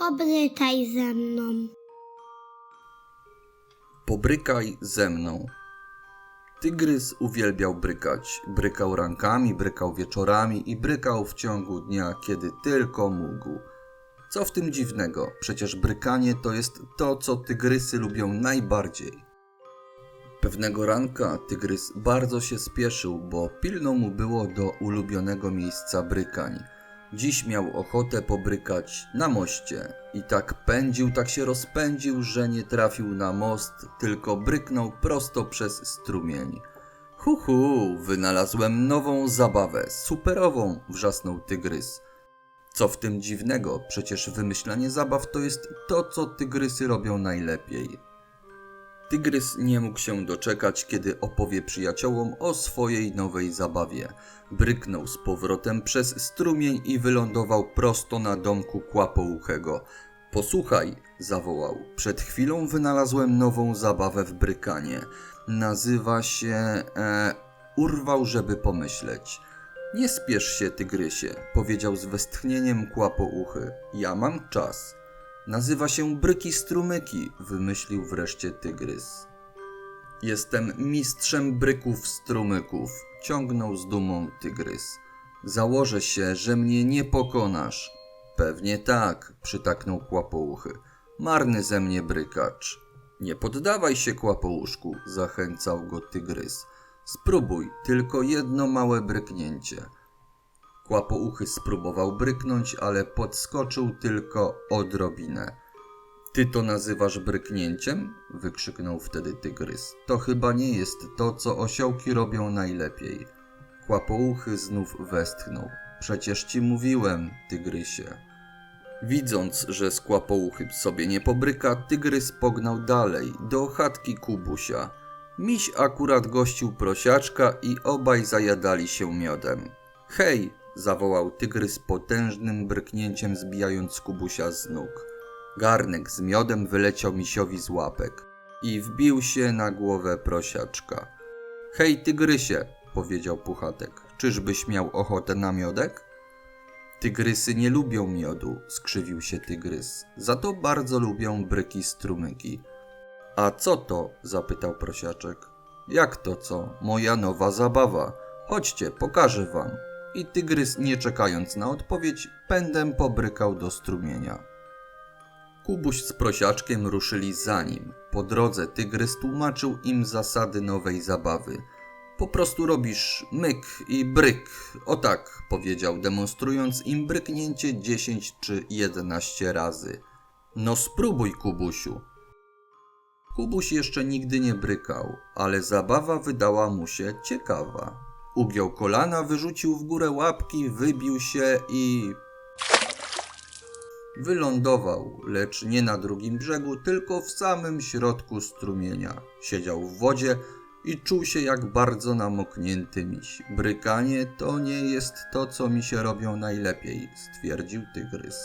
Pobrykaj ze mną. Pobrykaj ze mną. Tygrys uwielbiał brykać. Brykał rankami, brykał wieczorami i brykał w ciągu dnia, kiedy tylko mógł. Co w tym dziwnego? Przecież brykanie to jest to, co tygrysy lubią najbardziej. Pewnego ranka tygrys bardzo się spieszył, bo pilno mu było do ulubionego miejsca brykań. Dziś miał ochotę pobrykać na moście i tak pędził, tak się rozpędził, że nie trafił na most, tylko bryknął prosto przez strumień. Hu hu, wynalazłem nową zabawę, superową, wrzasnął tygrys. Co w tym dziwnego? Przecież wymyślanie zabaw to jest to, co tygrysy robią najlepiej. Tygrys nie mógł się doczekać, kiedy opowie przyjaciołom o swojej nowej zabawie. Bryknął z powrotem przez strumień i wylądował prosto na domku kłapouchego. Posłuchaj, zawołał. Przed chwilą wynalazłem nową zabawę w brykanie. Nazywa się. E, urwał, żeby pomyśleć. Nie spiesz się, tygrysie, powiedział z westchnieniem kłapouchy. Ja mam czas. Nazywa się Bryki Strumyki, wymyślił wreszcie tygrys. Jestem mistrzem bryków strumyków, ciągnął z dumą tygrys. Założę się, że mnie nie pokonasz. Pewnie tak, przytaknął kłapouchy. Marny ze mnie brykacz. Nie poddawaj się, kłapouszku, zachęcał go tygrys. Spróbuj, tylko jedno małe bryknięcie. Kłapouchy spróbował bryknąć, ale podskoczył tylko odrobinę. Ty to nazywasz bryknięciem? wykrzyknął wtedy tygrys. To chyba nie jest to, co osiołki robią najlepiej. Kłapouchy znów westchnął. Przecież ci mówiłem, tygrysie. Widząc, że z kłapouchy sobie nie pobryka, tygrys pognał dalej, do chatki Kubusia. Miś akurat gościł prosiaczka i obaj zajadali się miodem. Hej! Zawołał tygrys potężnym bryknięciem zbijając Kubusia z nóg. Garnek z miodem wyleciał misiowi z łapek i wbił się na głowę prosiaczka. Hej, tygrysie, powiedział Puchatek, czyżbyś miał ochotę na miodek? Tygrysy nie lubią miodu, skrzywił się tygrys. Za to bardzo lubią bryki strumyki. A co to? zapytał prosiaczek. Jak to co? Moja nowa zabawa. Chodźcie, pokażę wam. I tygrys, nie czekając na odpowiedź, pędem pobrykał do strumienia. Kubuś z prosiaczkiem ruszyli za nim. Po drodze tygrys tłumaczył im zasady nowej zabawy. Po prostu robisz myk i bryk. O tak, powiedział, demonstrując im bryknięcie 10 czy 11 razy. No spróbuj, Kubusiu. Kubuś jeszcze nigdy nie brykał, ale zabawa wydała mu się ciekawa. Ugiął kolana, wyrzucił w górę łapki, wybił się i Wylądował, lecz nie na drugim brzegu, tylko w samym środku strumienia. Siedział w wodzie i czuł się jak bardzo namoknięty miś. Brykanie to nie jest to, co mi się robią najlepiej, stwierdził tygrys.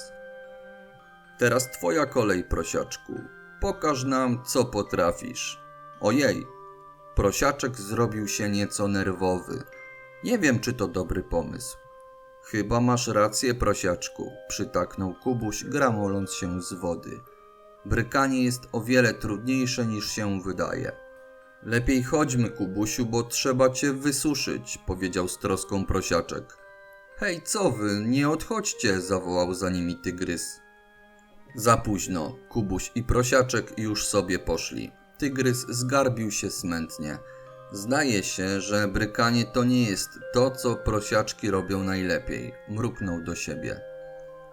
Teraz twoja kolej, prosiaczku. Pokaż nam, co potrafisz. Ojej, prosiaczek zrobił się nieco nerwowy. Nie wiem, czy to dobry pomysł. Chyba masz rację, prosiaczku, przytaknął Kubuś, gramoląc się z wody. Brykanie jest o wiele trudniejsze niż się wydaje. Lepiej chodźmy, Kubusiu, bo trzeba cię wysuszyć, powiedział z troską prosiaczek. Hej, co wy, nie odchodźcie, zawołał za nimi tygrys. Za późno, Kubuś i prosiaczek już sobie poszli. Tygrys zgarbił się smętnie. Zdaje się, że brykanie to nie jest to, co prosiaczki robią najlepiej. Mruknął do siebie.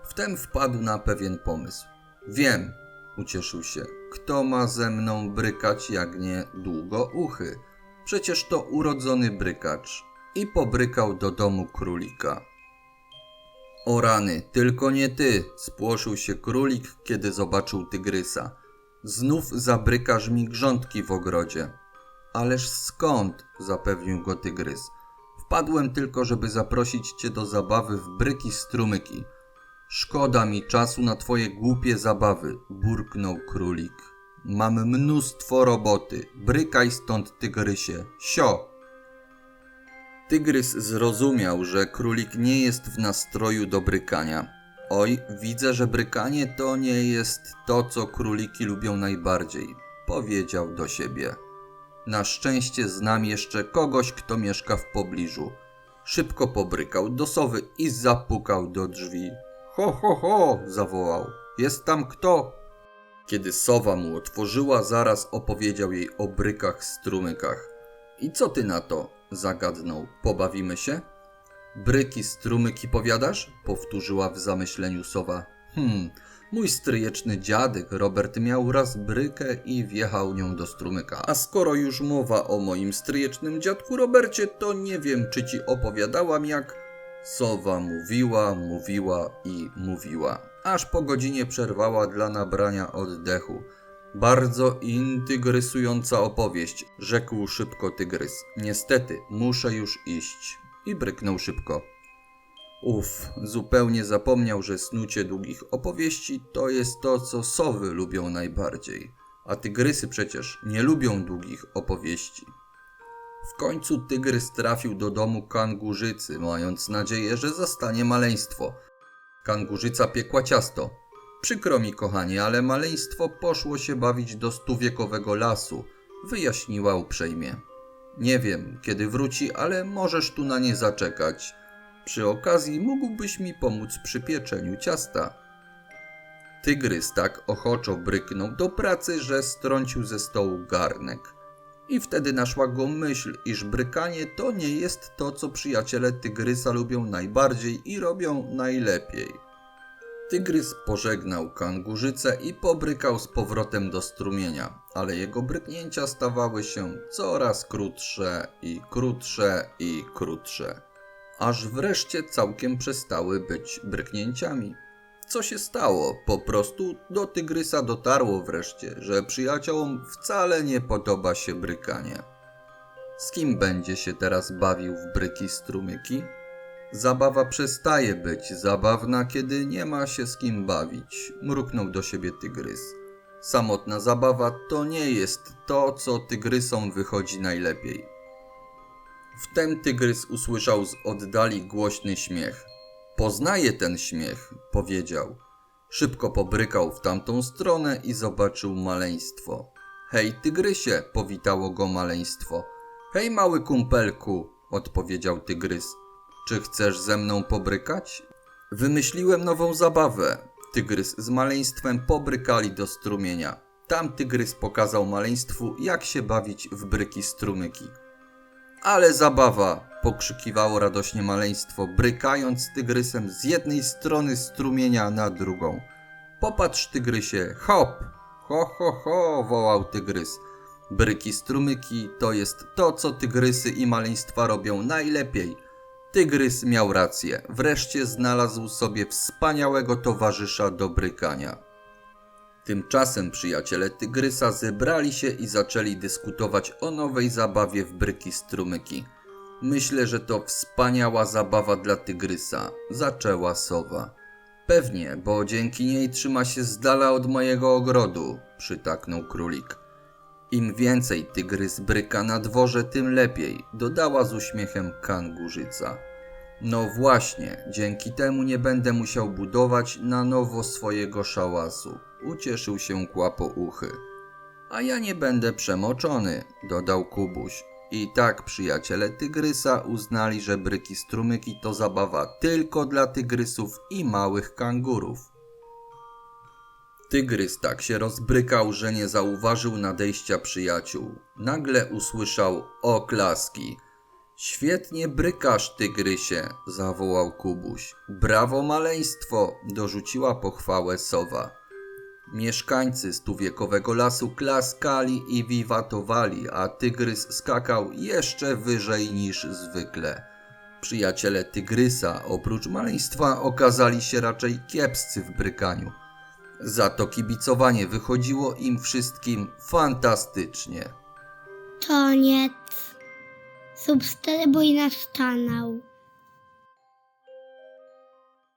Wtem wpadł na pewien pomysł. Wiem, ucieszył się. Kto ma ze mną brykać, jak nie długo uchy? Przecież to urodzony brykacz. I pobrykał do domu królika. O rany, tylko nie ty, spłoszył się królik, kiedy zobaczył tygrysa. Znów zabrykasz mi grządki w ogrodzie. Ależ skąd? zapewnił go tygrys. Wpadłem tylko, żeby zaprosić cię do zabawy w bryki strumyki. Szkoda mi czasu na twoje głupie zabawy, burknął królik. Mam mnóstwo roboty. Brykaj stąd, tygrysie. Sio! Tygrys zrozumiał, że królik nie jest w nastroju do brykania. Oj, widzę, że brykanie to nie jest to, co króliki lubią najbardziej, powiedział do siebie. Na szczęście znam jeszcze kogoś, kto mieszka w pobliżu. Szybko pobrykał do sowy i zapukał do drzwi. Ho, ho, ho! zawołał. Jest tam kto? Kiedy sowa mu otworzyła, zaraz opowiedział jej o brykach strumykach. I co ty na to? zagadnął. Pobawimy się? Bryki strumyki powiadasz? powtórzyła w zamyśleniu sowa. Hmm, mój stryjeczny dziadek Robert miał raz brykę i wjechał nią do strumyka. A skoro już mowa o moim stryjecznym dziadku Robercie, to nie wiem, czy ci opowiadałam jak... Sowa mówiła, mówiła i mówiła, aż po godzinie przerwała dla nabrania oddechu. Bardzo intygrysująca opowieść, rzekł szybko tygrys. Niestety, muszę już iść. I bryknął szybko. Uf, zupełnie zapomniał, że snucie długich opowieści to jest to, co sowy lubią najbardziej. A tygrysy przecież nie lubią długich opowieści. W końcu tygrys trafił do domu kangurzycy, mając nadzieję, że zastanie maleństwo. Kangurzyca piekła ciasto. Przykro mi, kochanie, ale maleństwo poszło się bawić do stuwiekowego lasu, wyjaśniła uprzejmie. Nie wiem, kiedy wróci, ale możesz tu na nie zaczekać. Przy okazji mógłbyś mi pomóc przy pieczeniu ciasta. Tygrys tak ochoczo bryknął do pracy, że strącił ze stołu garnek. I wtedy naszła go myśl, iż brykanie to nie jest to, co przyjaciele tygrysa lubią najbardziej i robią najlepiej. Tygrys pożegnał kangurzycę i pobrykał z powrotem do strumienia, ale jego bryknięcia stawały się coraz krótsze i krótsze i krótsze, aż wreszcie całkiem przestały być bryknięciami. Co się stało? Po prostu do tygrysa dotarło wreszcie, że przyjaciołom wcale nie podoba się brykanie. Z kim będzie się teraz bawił w bryki strumyki? Zabawa przestaje być zabawna, kiedy nie ma się z kim bawić, mruknął do siebie tygrys. Samotna zabawa to nie jest to, co tygrysom wychodzi najlepiej. Wtem tygrys usłyszał z oddali głośny śmiech. Poznaję ten śmiech, powiedział. Szybko pobrykał w tamtą stronę i zobaczył maleństwo. Hej, tygrysie, powitało go maleństwo. Hej, mały kumpelku, odpowiedział tygrys. Czy chcesz ze mną pobrykać? Wymyśliłem nową zabawę. Tygrys z maleństwem pobrykali do strumienia. Tam tygrys pokazał maleństwu, jak się bawić w bryki strumyki. Ale zabawa! pokrzykiwało radośnie maleństwo, brykając tygrysem z jednej strony strumienia na drugą. Popatrz, tygrysie, hop! Ho, ho, ho! wołał tygrys. Bryki strumyki to jest to, co tygrysy i maleństwa robią najlepiej. Tygrys miał rację. Wreszcie znalazł sobie wspaniałego towarzysza do brykania. Tymczasem przyjaciele Tygrysa zebrali się i zaczęli dyskutować o nowej zabawie w bryki strumyki. Myślę, że to wspaniała zabawa dla Tygrysa, zaczęła sowa. Pewnie, bo dzięki niej trzyma się z dala od mojego ogrodu, przytaknął królik. Im więcej tygrys bryka na dworze, tym lepiej, dodała z uśmiechem kangurzyca. No właśnie, dzięki temu nie będę musiał budować na nowo swojego szałasu. Ucieszył się kłapouchy. A ja nie będę przemoczony, dodał Kubuś. I tak przyjaciele tygrysa uznali, że bryki strumyki to zabawa tylko dla tygrysów i małych kangurów. Tygrys tak się rozbrykał, że nie zauważył nadejścia przyjaciół. Nagle usłyszał oklaski. Świetnie brykasz, tygrysie, zawołał Kubuś. Brawo, maleństwo, dorzuciła pochwałę sowa. Mieszkańcy stuwiekowego lasu klaskali i wiwatowali, a tygrys skakał jeszcze wyżej niż zwykle. Przyjaciele tygrysa, oprócz maleństwa, okazali się raczej kiepscy w brykaniu. Za to kibicowanie wychodziło im wszystkim fantastycznie. Koniec. Subskrybuj nasz kanał.